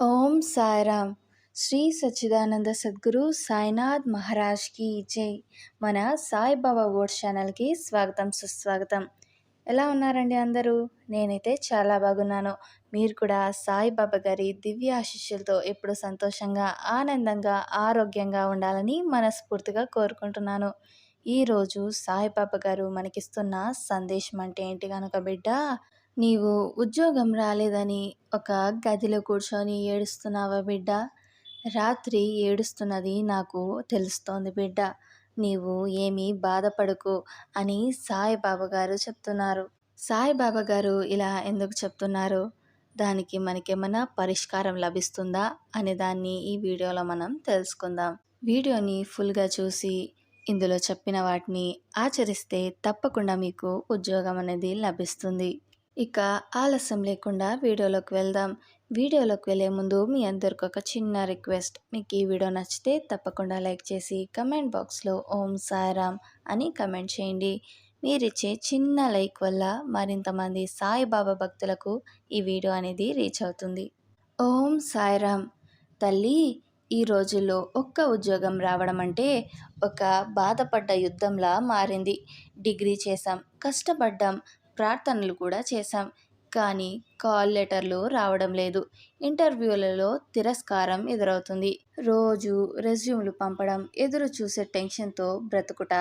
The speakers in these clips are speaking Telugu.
ఓం సాయిరామ్. శ్రీ సచ్చిదానంద సద్గురు సాయినాథ్ మహారాజ్కి జై. మన సాయిబాబా వర్డ్ ఛానల్కి స్వాగతం సుస్వాగతం. ఎలా ఉన్నారండి అందరూ? నేనైతే చాలా బాగున్నాను. మీరు కూడా సాయిబాబా గారి దివ్య ఆశిష్యులతో ఎప్పుడు సంతోషంగా ఆనందంగా ఆరోగ్యంగా ఉండాలని మనస్ఫూర్తిగా కోరుకుంటున్నాను. ఈరోజు సాయిబాబా గారు మనకిస్తున్న సందేశం అంటే ఏంటి కనుక బిడ్డ? నీవు ఉద్యోగం రాలేదని ఒక గదిలో కూర్చొని ఏడుస్తున్నావా బిడ్డ? రాత్రి ఏడుస్తున్నది నాకు తెలుస్తోంది బిడ్డ. నీవు ఏమీ బాధపడకు అని సాయిబాబా గారు చెప్తున్నారు. సాయిబాబా గారు ఇలా ఎందుకు చెప్తున్నారు? దానికి మనకేమైనా పరిష్కారం లభిస్తుందా? అనే దాన్ని ఈ వీడియోలో మనం తెలుసుకుందాం. వీడియోని ఫుల్గా చూసి ఇందులో చెప్పిన వాటిని ఆచరిస్తే తప్పకుండా మీకు ఉద్యోగం అనేది లభిస్తుంది. ఇక ఆలస్యం లేకుండా వీడియోలోకి వెళ్దాం. వీడియోలోకి వెళ్ళే ముందు మీ అందరికి ఒక చిన్న రిక్వెస్ట్. మీకు ఈ వీడియో నచ్చితే తప్పకుండా లైక్ చేసి కమెంట్ బాక్స్లో ఓం సాయిరామ్ అని కమెంట్ చేయండి. మీరిచ్చే చిన్న లైక్ వల్ల మరింతమంది సాయిబాబా భక్తులకు ఈ వీడియో అనేది రీచ్ అవుతుంది. ఓం సాయిరామ్! తల్లి ఈ రోజుల్లో ఒక్క ఉద్యోగం రావడం అంటే ఒక బాధపడ్డ యుద్ధంలా మారింది. డిగ్రీ చేసాం కష్టపడ్డాం ప్రార్థనలు కూడా చేశాం. కానీ కాల్ లెటర్లు రావడం లేదు. ఇంటర్వ్యూలలో తిరస్కారం ఎదురవుతుంది. రోజు రెజ్యూమ్లు పంపడం ఎదురు చూసే టెన్షన్తో బ్రతుకుట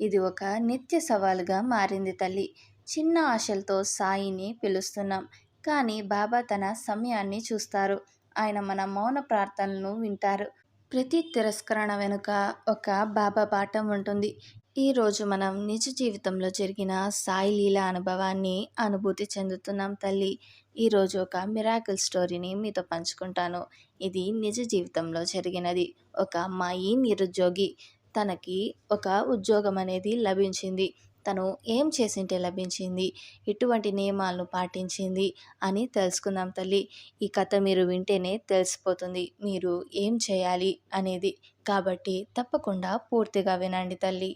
ఇది ఒక నిత్య సవాలుగా మారింది తల్లి. చిన్న ఆశలతో సాయిని పిలుస్తున్నాం. కానీ బాబా తన సమయాన్ని చూస్తారు. ఆయన మన మౌన ప్రార్థనలను వింటారు. ప్రతి తిరస్కరణ వెనుక ఒక బాబా పాఠం ఉంటుంది. ఈరోజు మనం నిజ జీవితంలో జరిగిన సాయి లీల అనుభవాన్ని అనుభూతి చెందుతున్నాం తల్లి. ఈరోజు ఒక మిరాకిల్ స్టోరీని మీతో పంచుకుంటాను. ఇది నిజ జీవితంలో జరిగినది. ఒక అమ్మాయి నిరుద్యోగి. తనకి ఒక ఉద్యోగం అనేది లభించింది. తను ఏం చేసింటే లభించింది? ఎటువంటి నియమాలను పాటించింది? అని తెలుసుకుందాం తల్లి. ఈ కథ మీరు వింటేనే తెలిసిపోతుంది. మీరు ఏం చేయాలి అనేది. కాబట్టి తప్పకుండా పూర్తిగా వినండి తల్లి.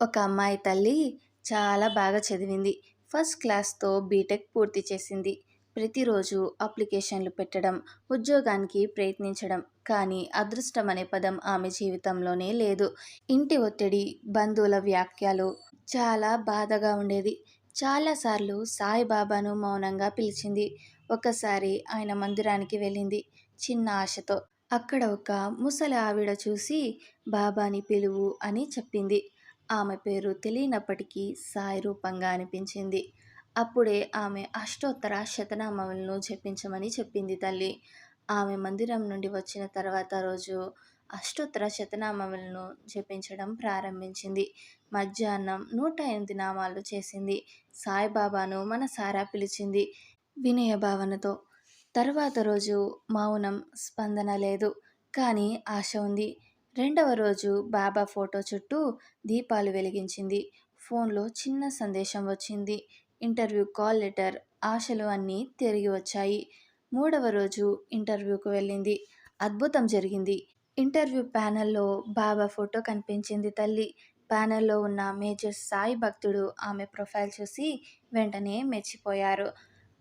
ఒక అమ్మాయి తల్లి చాలా బాగా చదివింది. ఫస్ట్ క్లాస్తో బీటెక్ పూర్తి చేసింది. ప్రతిరోజు అప్లికేషన్లు పెట్టడం ఉద్యోగానికి ప్రయత్నించడం. కానీ అదృష్టం అనే పదం ఆమె జీవితంలోనే లేదు. ఇంటి ఒత్తిడి బంధువుల వ్యాఖ్యలు చాలా బాధగా ఉండేది. చాలాసార్లు సాయిబాబాను మౌనంగా పిలిచింది. ఒకసారి ఆయన మందిరానికి వెళ్ళింది చిన్న ఆశతో. అక్కడ ఒక ముసలి ఆవిడ చూసి బాబాని పిలువు అని చెప్పింది. ఆమె పేరు తెలియనప్పటికీ సాయి రూపంగా అనిపించింది. అప్పుడే ఆమె అష్టోత్తర శతనామములను చెప్పించమని చెప్పింది తల్లి. ఆమె మందిరం నుండి వచ్చిన తర్వాత రోజు అష్టోత్తర శతనామములను జపించడం ప్రారంభించింది. మధ్యాహ్నం నూట ఎనిమిది నామాలు చేసింది. సాయిబాబాను మనసారా పిలిచింది వినయ భావనతో. తర్వాత రోజు మౌనం స్పందన లేదు. కానీ ఆశ ఉంది. రెండవ రోజు బాబా ఫోటో చుట్టూ దీపాలు వెలిగించింది. ఫోన్లో చిన్న సందేశం వచ్చింది. ఇంటర్వ్యూ కాల్ లెటర్ ఆశలు అన్నీ తిరిగి వచ్చాయి. మూడవ రోజు ఇంటర్వ్యూకు వెళ్ళింది. అద్భుతం జరిగింది. ఇంటర్వ్యూ ప్యానెల్లో బాబా ఫోటో కనిపించింది తల్లి. ప్యానెల్లో ఉన్న మేజర్ సాయి భక్తుడు ఆమె ప్రొఫైల్ చూసి వెంటనే మెచ్చిపోయారు.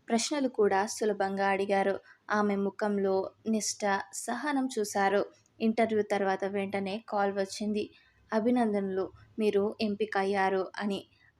ప్రశ్నలు కూడా సులభంగా అడిగారు. ఆమె ముఖంలో నిష్ట సహనం చూశారు. ఇంటర్వ్యూ తర్వాత వెంటనే కాల్ వచ్చింది. అభినందనలు మీరు ఎంపిక అయ్యారు అని.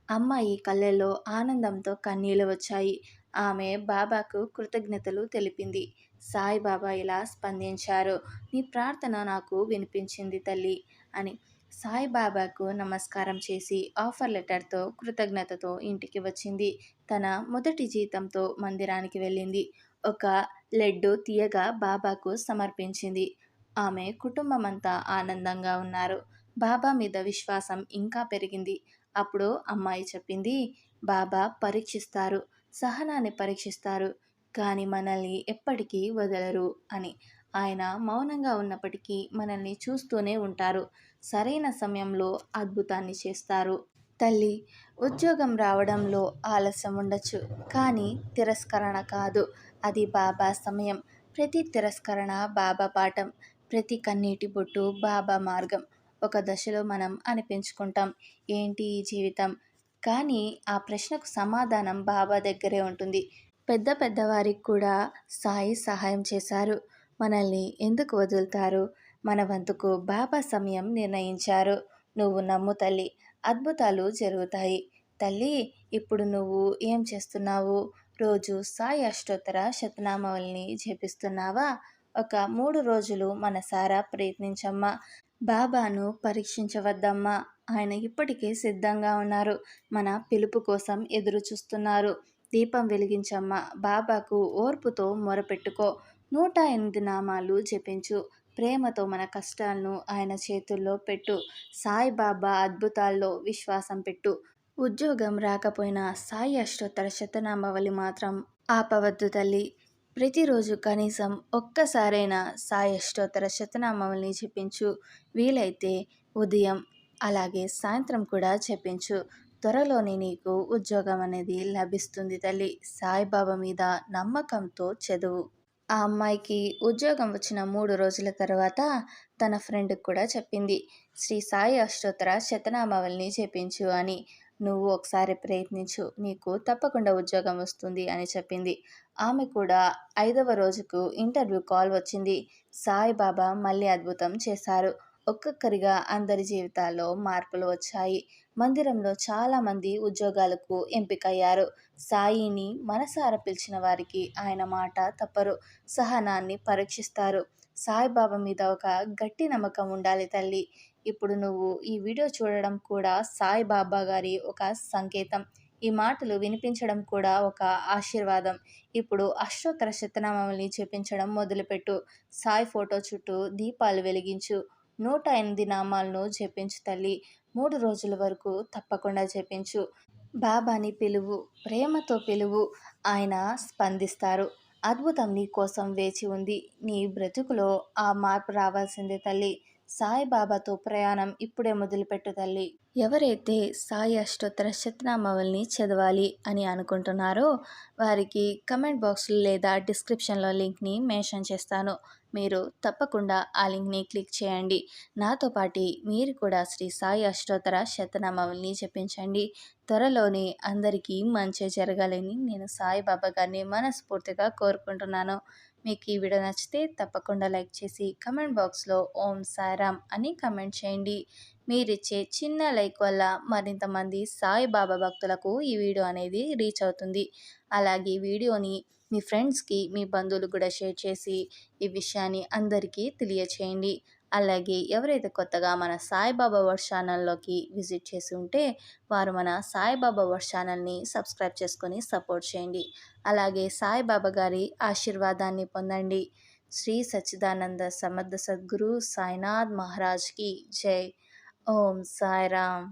అమ్మాయి కళ్ళల్లో ఆనందంతో కన్నీళ్ళు వచ్చాయి. ఆమె బాబాకు కృతజ్ఞతలు తెలిపింది. సాయిబాబా ఇలా స్పందించారు. నీ ప్రార్థన నాకు వినిపించింది తల్లి అని. సాయిబాబాకు నమస్కారం చేసి ఆఫర్ లెటర్తో కృతజ్ఞతతో ఇంటికి వచ్చింది. తన మొదటి జీతంతో మందిరానికి వెళ్ళింది. ఒక లెడ్డు తీయగా బాబాకు సమర్పించింది. ఆమె కుటుంబమంతా ఆనందంగా ఉన్నారు. బాబా మీద విశ్వాసం ఇంకా పెరిగింది. అప్పుడు అమ్మాయి చెప్పింది బాబా పరీక్షిస్తారు సహనాన్ని పరీక్షిస్తారు కానీ మనల్ని ఎప్పటికీ వదలరు అని. ఆయన మౌనంగా ఉన్నప్పటికీ మనల్ని చూస్తూనే ఉంటారు. సరైన సమయంలో అద్భుతాన్ని చేస్తారు. తల్లి ఉద్యోగం రావడంలో ఆలస్యం ఉండొచ్చు కానీ తిరస్కరణ కాదు. అది బాబా సమయం. ప్రతి తిరస్కరణ బాబా పాఠం. ప్రతి కన్నీటి బొట్టు బాబా మార్గం. ఒక దశలో మనం అనిపించుకుంటాం ఏంటి ఈ జీవితం? కానీ ఆ ప్రశ్నకు సమాధానం బాబా దగ్గరే ఉంటుంది. పెద్ద పెద్దవారికి కూడా సాయి సహాయం చేశారు. మనల్ని ఎందుకు వదులుతారు? మన వంతుకు బాబా సమయం నిర్ణయించారు. నువ్వు నమ్ము తల్లి అద్భుతాలు జరుగుతాయి. తల్లి ఇప్పుడు నువ్వు ఏం చేస్తున్నావు? రోజు సాయి అష్టోత్తర శతనామావళిని జపిస్తున్నావా? ఒక మూడు రోజులు మనసారా ప్రయత్నించమ్మా. బాబాను పరీక్షించవద్దమ్మా. ఆయన ఇప్పటికే సిద్ధంగా ఉన్నారు. మన పిలుపు కోసం ఎదురు చూస్తున్నారు. దీపం వెలిగించమ్మా. బాబాకు ఓర్పుతో మొరపెట్టుకో. నూట ఎనిమిది నామాలు జపించు. ప్రేమతో మన కష్టాలను ఆయన చేతుల్లో పెట్టు. సాయిబాబా అద్భుతాల్లో విశ్వాసం పెట్టు. ఉద్యోగం రాకపోయినా సాయి అష్టోత్తర శతనామావళి మాత్రం ఆపవద్దు తల్లి. ప్రతిరోజు కనీసం ఒక్కసారైనా సాయి అష్టోత్తర శతనామావళిని చెప్పించు వీలైతే ఉదయం అలాగే సాయంత్రం కూడా చెప్పించు త్వరలోనే నీకు ఉద్యోగం అనేది లభిస్తుంది తల్లి. సాయిబాబా మీద నమ్మకంతో చదువు. ఆ అమ్మాయికి ఉద్యోగం వచ్చిన మూడు రోజుల తర్వాత తన ఫ్రెండ్కి కూడా చెప్పింది. శ్రీ సాయి అష్టోత్తర శతనామావళిని చెప్పించు అని. నువ్వు ఒకసారి ప్రయత్నించు నీకు తప్పకుండా ఉద్యోగం వస్తుంది అని చెప్పింది. ఆమె కూడా ఐదవ రోజుకు ఇంటర్వ్యూ కాల్ వచ్చింది. సాయిబాబా మళ్ళీ అద్భుతం చేశారు. ఒక్కొక్కరిగా అందరి జీవితాల్లో మార్పులు వచ్చాయి. మందిరంలో చాలామంది ఉద్యోగాలకు ఎంపికయ్యారు. సాయిని మనసార పిలిచిన వారికి ఆయన మాట తప్పరు. సహనాన్ని పరీక్షిస్తారు. సాయిబాబా మీద ఒక గట్టి నమ్మకం ఉండాలి తల్లి. ఇప్పుడు నువ్వు ఈ వీడియో చూడడం కూడా సాయిబాబా గారి ఒక సంకేతం. ఈ మాటలు వినిపించడం కూడా ఒక ఆశీర్వాదం. ఇప్పుడు అష్టోత్తర శతనామావళిని చెప్పించడం మొదలుపెట్టు. సాయి ఫోటో చుట్టూ దీపాలు వెలిగించు. నూట ఎనిమిది నామాలను చెప్పించు తల్లి. మూడు రోజుల వరకు తప్పకుండా చెప్పించు. బాబాని పిలువు ప్రేమతో పిలువు. ఆయన స్పందిస్తారు. అద్భుతం నీ కోసం వేచి ఉంది. నీ బ్రతుకులో ఆ మార్పు రావాల్సిందే తల్లి. సాయిబాబాతో ప్రయాణం ఇప్పుడే మొదలుపెట్టు తల్లి. ఎవరైతే సాయి అష్టోత్తర శతనామావల్ని చదవాలి అని అనుకుంటున్నారో వారికి కమెంట్ బాక్స్లో లేదా డిస్క్రిప్షన్లో లింక్ని మెన్షన్ చేస్తాను. మీరు తప్పకుండా ఆ లింక్ని క్లిక్ చేయండి. నాతో పాటు మీరు కూడా శ్రీ సాయి అష్టోత్తర శతనామావల్ని చెప్పించండి త్వరలోనే అందరికీ మంచి జరగాలని నేను సాయిబాబా గారిని మనస్ఫూర్తిగా కోరుకుంటున్నాను. మీకు ఈ వీడియో నచ్చితే తప్పకుండా లైక్ చేసి కమెంట్ బాక్స్లో ఓం సాయిరామ్ అని కమెంట్ చేయండి. మీరిచ్చే చిన్న లైక్ వల్ల మరింతమంది సాయిబాబా భక్తులకు ఈ వీడియో అనేది రీచ్ అవుతుంది. అలాగే వీడియోని మీ ఫ్రెండ్స్కి మీ బంధువులు కూడా షేర్ చేసి ఈ విషయాన్ని అందరికీ తెలియచేయండి. అలాగే ఎవరైతే కొత్తగా మన సాయిబాబా వర్డ్ ఛానల్లోకి విజిట్ చేసి ఉంటే వారు మన సాయిబాబా వర్డ్ ఛానల్ని సబ్స్క్రైబ్ చేసుకొని సపోర్ట్ చేయండి. అలాగే సాయిబాబా గారి ఆశీర్వాదాన్ని పొందండి. శ్రీ సచ్చిదానంద సమర్థ సద్గురు సాయినాథ్ మహారాజ్కి జై. ఓం సాయిరామ్.